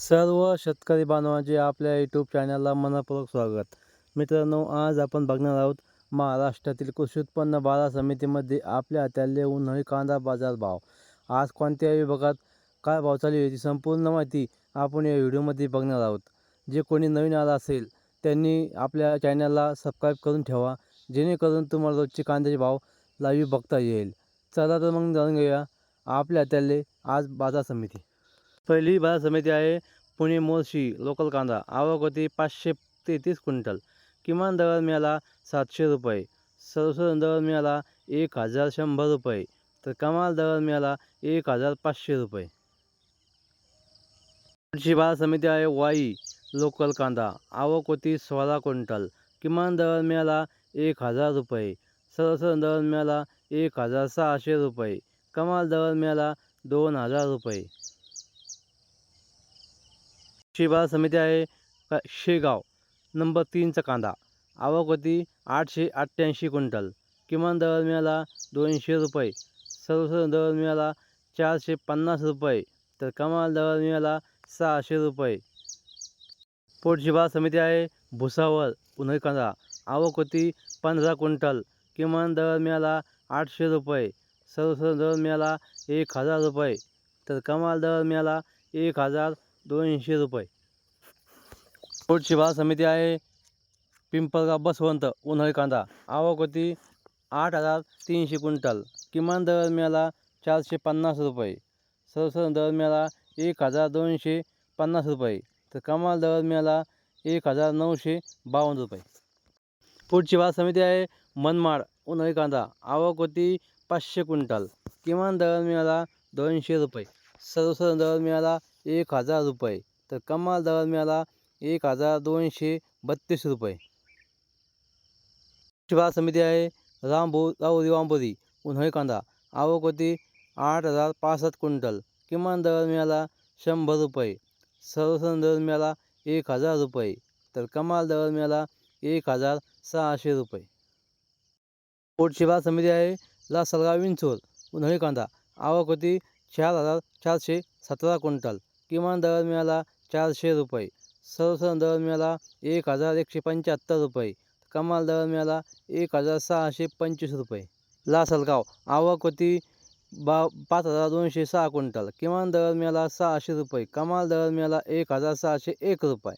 सर्व शेतकरी बांधवांचे आपल्या यूट्यूब चॅनलला मनपूर्वक स्वागत. मित्रांनो आज आपण बघणार आहोत महाराष्ट्रातील कृषी उत्पन्न बाजार समितीमध्ये आपल्या हाताले उन्हाळी कांदा बाजार भाव. आज कोणत्या विभागात काय भाव चालू आहे याची संपूर्ण माहिती आपण या व्हिडिओमध्ये बघणार आहोत. जे कोणी नवीन आला असेल त्यांनी आपल्या चॅनलला सबस्क्राईब करून ठेवा जेणेकरून तुम्हाला रोजचे कांद्याचे भाव लाईव्ह बघता येईल. चला तर मग जाणून घेऊया आपल्या हाताले आज बाजार समिती. पहिली बाजार समिती आहे पुणे मोर्शी लोकल कांदा. आवक होती पाचशे तेहतीस क्विंटल. किमान दर मिळाला सातशे रुपये. सर्वसाधारण दर मिळाला एक हजार शंभर रुपये. तर कमाल दर मिळाला एक हजार पाचशे रुपये. पुढची बाजार समिती आहे वाई लोकल कांदा. आवक होती सोळा क्विंटल. किमान दर मिळाला एक हजार रुपये. सर्वसाधारण दर मिळाला एक हजार सहाशे रुपये. कमाल दर मिळाला दोन हजार रुपये. शिबार समिती आहे शेगाव. नंबर तीनचा कांदा. आवक होती आठशे अठ्ठ्याऐंशी क्विंटल. किमान दर मिळाला दोनशे रुपये. सर्वसाधारण दर मिळाला चारशे पन्नास रुपये. तर कमाल दर मिळाला सहाशे रुपये. पोटची बाजार समिती आहे भुसावळ उन्हाळी कांदा. आवक होती पंधरा क्विंटल. किमान दर मिळाला आठशे रुपये. सर्वसाधारण दर मिळाला एक हजार रुपये. तर कमाल दर मिळाला एक हजार दोनशे रुपये. पुढची बाजार समिती आहे. पिंपळगाव बसवंत उन्हाळी कांदा. आवक होती आठ हजार तीनशे क्विंटल. किमान दर मिळाला चारशे पन्नास रुपये. सर्वसाधारण दर मिळाला एक हजार दोनशे पन्नास रुपये. तर कमाल दर मिळाला एक हजार नऊशे बावन्न रुपये. पुढची बाजार समिती आहे मनमाड उन्हाळी कांदा. आवक होती पाचशे क्विंटल. किमान दर मिळाला दोनशे रुपये. सर्वसाधारण दर मिळाला एक हजार रुपये. तर कमाल दरात मिळाला एक हजार दोनशे बत्तीस रुपये. शिवार समिती आहे. रामभो राहुरी वांबोरी उन्हाळी कांदा. आवक होती आठ हजार पासष्ट क्विंटल. किमान दर मिळाला शंभर रुपये. सर्वसाधारण दर मिळाला एक हजार रुपये. तर कमाल दर मिळाला एक हजार सहाशे रुपये. पुढची बाजार समिती आहे. लासलगाव विंचोर उन्हाळी कांदा. आवक होती चार हजार चारशे सतरा क्विंटल. किमान दर मिळाला चारशे रुपये. सर्वसाधारण दर मिळाला एक हजार एकशे पंच्याहत्तर रुपये. कमाल दर मिळाला एक हजार सहाशे पंचवीस रुपये. लासलगाव आवक होती बा पाच हजार दोनशे सहा क्विंटल. किमान दर मिळाला सहाशे रुपये. कमाल दर मिळाला एक हजार सहाशे एक रुपये.